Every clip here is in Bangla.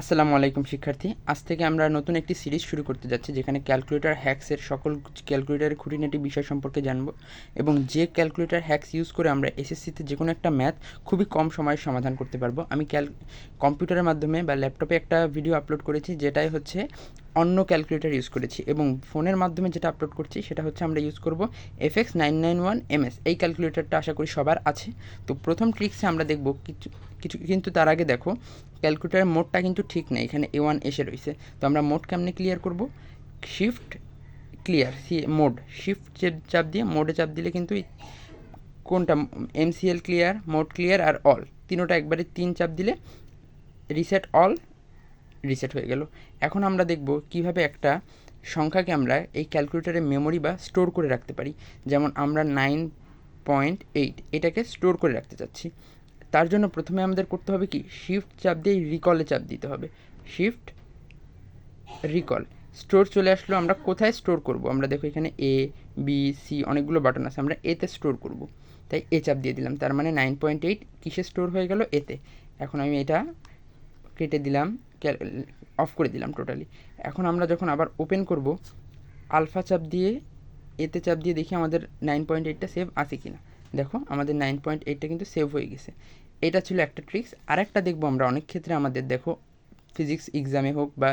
আসসালামু আলাইকুম, শিক্ষার্থী। আজ থেকে আমরা নতুন একটি সিরিজ শুরু করতে যাচ্ছি, যেখানে ক্যালকুলেটর হ্যাক্সের সকল ক্যালকুলেটরের খুঁটিনাটি বিষয় সম্পর্কে জানব এবং যে ক্যালকুলেটর, হ্যাক্স ইউজ করে আমরা এসএসসিতে যে কোনো একটা ম্যাথ খুবই কম সময়ে সমাধান করতে পারব। আমি ক্যাল কম্পিউটারের মাধ্যমে বা ল্যাপটপে একটা ভিডিও আপলোড করেছি, যেটাই হচ্ছে অন্য ক্যালকুলেটার ইউজ করেছি এবং ফোনের মাধ্যমে যেটা আপলোড করছি সেটা হচ্ছে আমরা ইউজ করব F X nine nine one MS এই ক্যালকুলেটরটা আশা করি সবার আছে। তো প্রথম ট্রিক্সে আমরা দেখব কিছু কিছু, কিন্তু তার আগে দেখো, ক্যালকুলেটারের মোডটা কিন্তু ঠিক নেই, এখানে এ ওয়ান এসে রয়েছে। তো আমরা মোড কেমনে ক্লিয়ার করব? Shift clear C, mode. Shift চাপ দিয়ে, মোডে চাপ দিলে কিন্তু কোনটা এমসিএল ক্লিয়ার মোড ক্লিয়ার আর অল তিনোটা একবারে তিন চাপ দিলে রিসেট অল রিসেট হয়ে গেল। এখন আমরা দেখব কীভাবে একটা সংখ্যাকে আমরা এই ক্যালকুলেটারে মেমোরি বা স্টোর করে রাখতে পারি। যেমন আমরা নাইন পয়েন্ট এইট এটাকে স্টোর করে রাখতে চাচ্ছি। তার জন্য প্রথমে আমাদের করতে হবে কি? শিফট চাপ দিয়ে রিকলে চাপ দিতে হবে। শিফট রিকল স্টোর চলে আসলো, আমরা কোথায় স্টোর করব? আমরা দেখো এখানে এ বি সি অনেকগুলো বাটন আছে, আমরা এতে স্টোর করব। তাই এ চাপ দিয়ে দিলাম। তার মানে নাইন পয়েন্ট এইট কিসে স্টোর হয়ে গেল? এতে এখন আমি এটা কেটে দিলাম। অফ করে দিলাম টোটালি এখন আমরা যখন আবার ওপেন করব আলফা চাপ দিয়ে এতে চাপ দিয়ে দেখি আমাদের নাইন পয়েন্ট এইটটা সেভ আছে কি না দেখো, আমাদের নাইন পয়েন্ট এইটটা কিন্তু সেভ হয়ে গেছে। এটা ছিল একটা ট্রিক্স আরেকটা দেখব আমরা অনেক ক্ষেত্রে আমাদের, দেখো ফিজিক্স এক্সামে হোক বা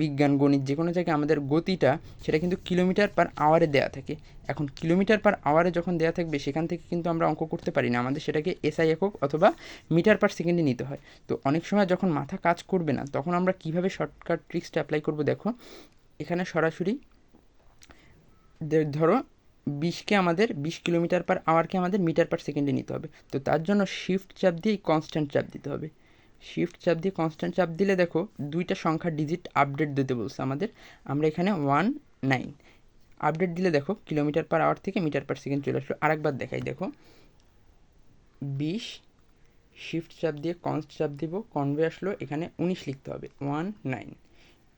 বিজ্ঞান, গণিত যে কোনো জায়গায় আমাদের গতিটা সেটা কিন্তু কিলোমিটার পার আওয়ারে দেওয়া থাকে। এখন কিলোমিটার পার আওয়ারে যখন দেওয়া থাকবে, সেখান থেকে কিন্তু আমরা অঙ্ক করতে পারি না। আমাদের সেটাকে এসআই একক অথবা মিটার পার সেকেন্ডে নিতে হয়। তো অনেক সময় যখন মাথা কাজ করবে না, তখন আমরা কীভাবে শর্টকাট ট্রিক্সটা অ্যাপ্লাই করব দেখো? এখানে সরাসরি ধরো বিশকে আমাদের, বিশ কিলোমিটার পার আওয়ারকে আমাদের মিটার পার সেকেন্ডে নিতে হবে। তো তার জন্য শিফট চাপ দিয়ে কনস্ট্যান্ট চাপ দিতে হবে। শিফট চাপ দিয়ে কনস্ট্যান্ট চাপ দিলে দেখো দুইটা সংখ্যা ডিজিট আপডেট দিতে বলছে আমাদের। আমরা এখানে ওয়ান নাইন আপডেট দিলে দেখো কিলোমিটার পার আওয়ার থেকে মিটার পার সেকেন্ড চলে আসলো। আরেকবার দেখাই দেখো। বিশ শিফট চাপ দিয়ে কনস্ট চাপ দিব কনভে আসলো, এখানে উনিশ লিখতে হবে। One nine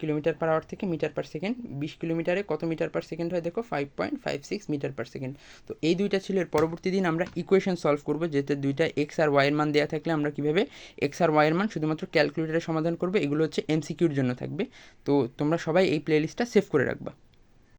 kilometre per hour থেকে মিটার পার সেকেন্ড বিশ কিলোমিটারে কত মিটার পার সেকেন্ড হয় দেখো? Five point five six metre per second তো এই দুইটা ছিল, এর পরবর্তী দিন আমরা ইকুয়েশন সলভ করব, যেতে দুইটা এক্স আর ওয়াইয়ের মান দেওয়া থাকলে আমরা কীভাবে এক্স আর ওয়াইয়ের মান শুধুমাত্র ক্যালকুলেটারে সমাধান করব? এগুলো হচ্ছে এমসিকিউর জন্য থাকবে। তো তোমরা সবাই এই প্লেলিস্টটা সেভ করে রাখবা।